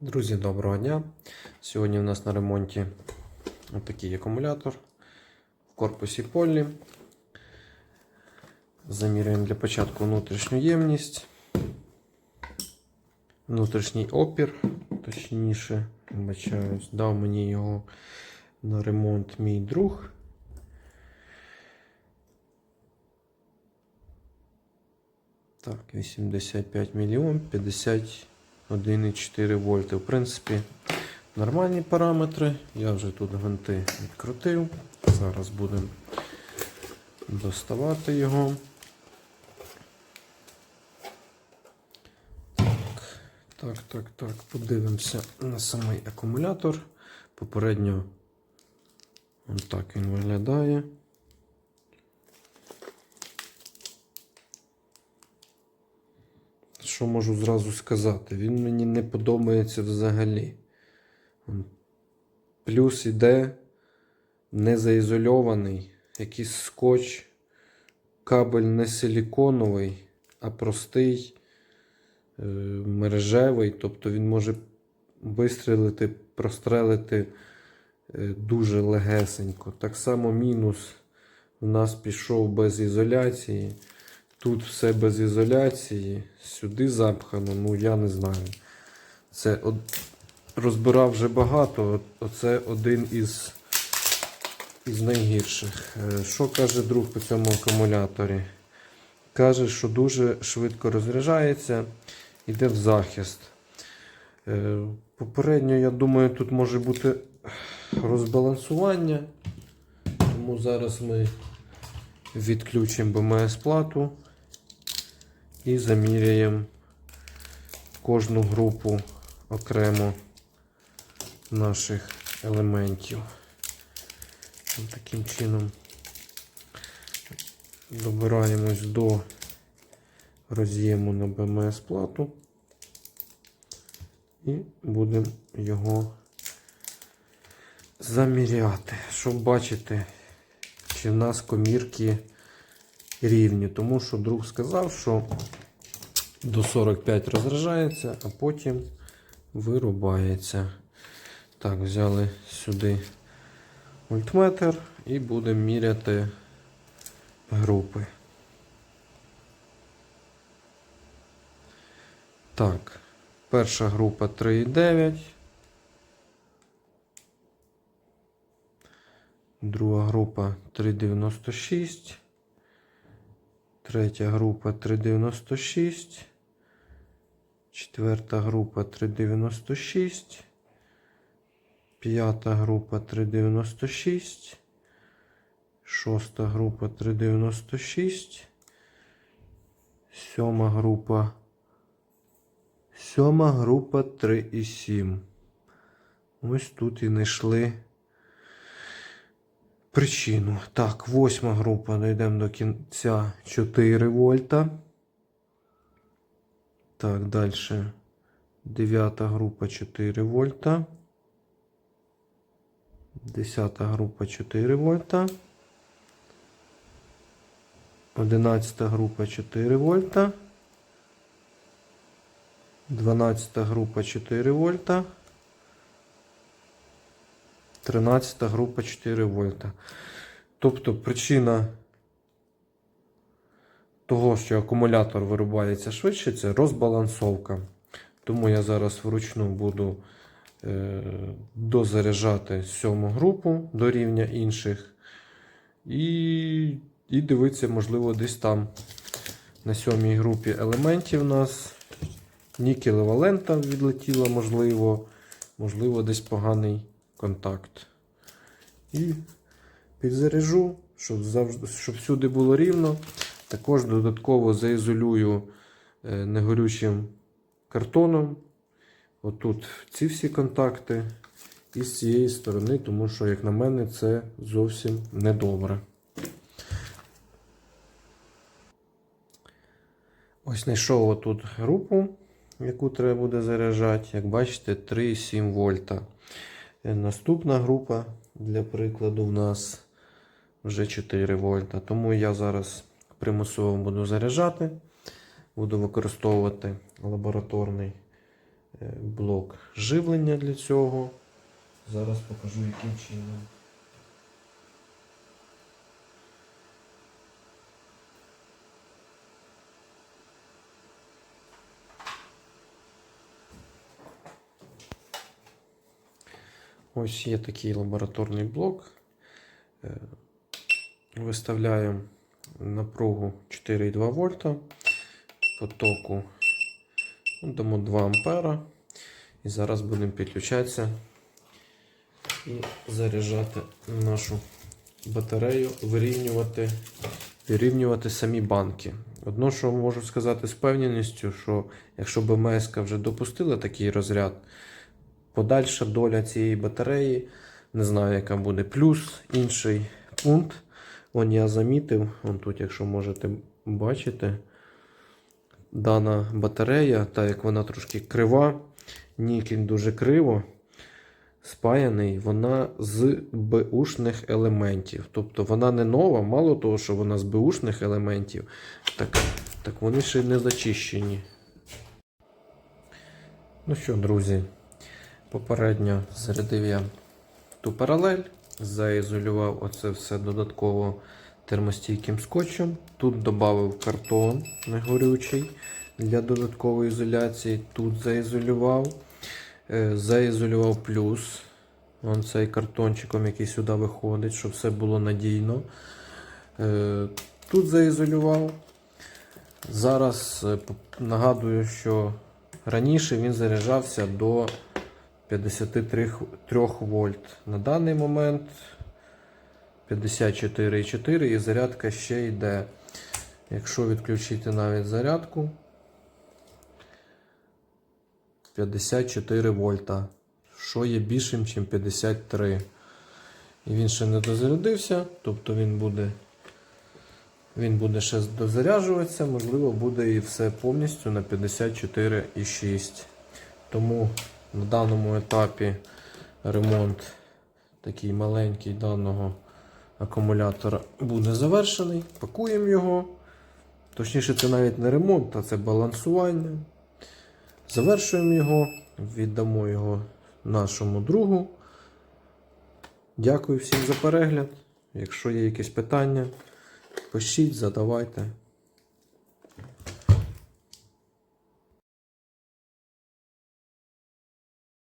Друзі, доброго дня! Сьогодні у нас на ремонті такий акумулятор в корпусі полі. Замірюємо для початку внутрішню ємність, внутрішній опір, точніше, вибачаюсь, дав мені його на ремонт мій друг. Так, 85 мільйон 51,4 вольти. В принципі, нормальні параметри. Я вже тут гвинти відкрутив. Зараз будемо доставати його. Так, так, так. Подивимося на самий акумулятор. Попередньо ось так він виглядає. Що можу зразу сказати? Він мені не подобається взагалі. Плюс іде не заізольований, якийсь скотч, кабель не силіконовий, а простий е, мережевий. Тобто він може вистрілити, прострелити е, дуже легесенько. Так само мінус у нас пішов без ізоляції. Тут все без ізоляції, сюди запхано, ну я не знаю. Це от, розбирав вже багато, оце один із, із найгірших. Е, Що каже друг по цьому акумуляторі? Каже, що дуже швидко розряджається, йде в захист. Е, Попередньо, я думаю, тут може бути розбалансування. Тому зараз ми відключимо БМС плату і заміряємо кожну групу окремо наших елементів. Таким чином добираємось до роз'єму на БМС плату і будемо його заміряти, щоб бачити, чи в нас комірки рівні. Тому що друг сказав, що до 45 розражається, а потім вирубається. Так, взяли сюди мультметр і будемо міряти групи. Так, перша група 3,9. Друга група 3,96. Третя група 3,96. Четверта група 3,96. П'ята група 3,96. Шоста група 3,96. Сьома група. Сьома група 3,7. Ось тут і знайшли причину. Так, восьма група. Дійдемо до кінця 4 вольта. Так, далі. Дев'ята група 4 вольта. Десята група 4 вольта. Одинадцята група 4 вольта. Дванадцята група 4 вольта. 13 група 4 вольта. Тобто причина того, що акумулятор вирубається швидше, це розбалансовка. Тому я зараз вручну буду е, дозаряджати сьому групу до рівня інших. І, і дивитися, можливо, десь там на сьомій групі елементів у нас нікелева лента відлетіла, можливо, можливо, десь поганий контакт. І підзаряжу, щоб завжди, щоб всюди було рівно. Також додатково заізолюю е, негорючим картоном. Отут ці всі контакти і з цієї сторони, тому що, як на мене, це зовсім недобре. Ось знайшов отут групу, яку треба буде заряджати. Як бачите, 3,7 вольта. Наступна група, для прикладу, в нас вже 4 вольта. Тому я зараз примусово буду заряджати, буду використовувати лабораторний е, блок живлення для цього. Зараз покажу, яким чином. Ось є такий лабораторний блок. Е, Виставляємо напругу 4,2 вольта, потоку ну, дамо 2 ампера. І зараз будемо підключатися і заряджати нашу батарею, вирівнювати, вирівнювати самі банки. Одно, що можу сказати з певненістю, що якщо БМС вже допустила такий розряд, подальша доля цієї батареї, не знаю, яка буде. Плюс інший пункт. Вон я замітив, вон тут, якщо можете бачити, дана батарея, так як вона трошки крива, нікель дуже криво спаяний, вона з бушних елементів. Тобто вона не нова, мало того, що вона з бушних елементів, так, так вони ще й не зачищені. Ну що, друзі, попередньо зарядив я ту паралель, заізолював оце все додатково термостійким скотчем. Тут додав картон негорючий для додаткової ізоляції. Тут заізолював. Е, Заізолював плюс. Вон цей картончиком, який сюди виходить, щоб все було надійно. Е, Тут заізолював. Зараз е, нагадую, що раніше він заряджався до 53 вольт. На даний момент 54,4 і зарядка ще йде. Якщо відключити навіть зарядку, 54 вольта, що є більшим, ніж 53. І він ще не дозарядився, тобто він буде, він буде ще дозаряджуватися, можливо, буде і все повністю на 54,6. Тому на даному етапі ремонт такий маленький даного акумулятора буде завершений. Пакуємо його. Точніше, це навіть не ремонт, а це балансування. Завершуємо його, віддамо його нашому другу. Дякую всім за перегляд. Якщо є якісь питання, пишіть, задавайте.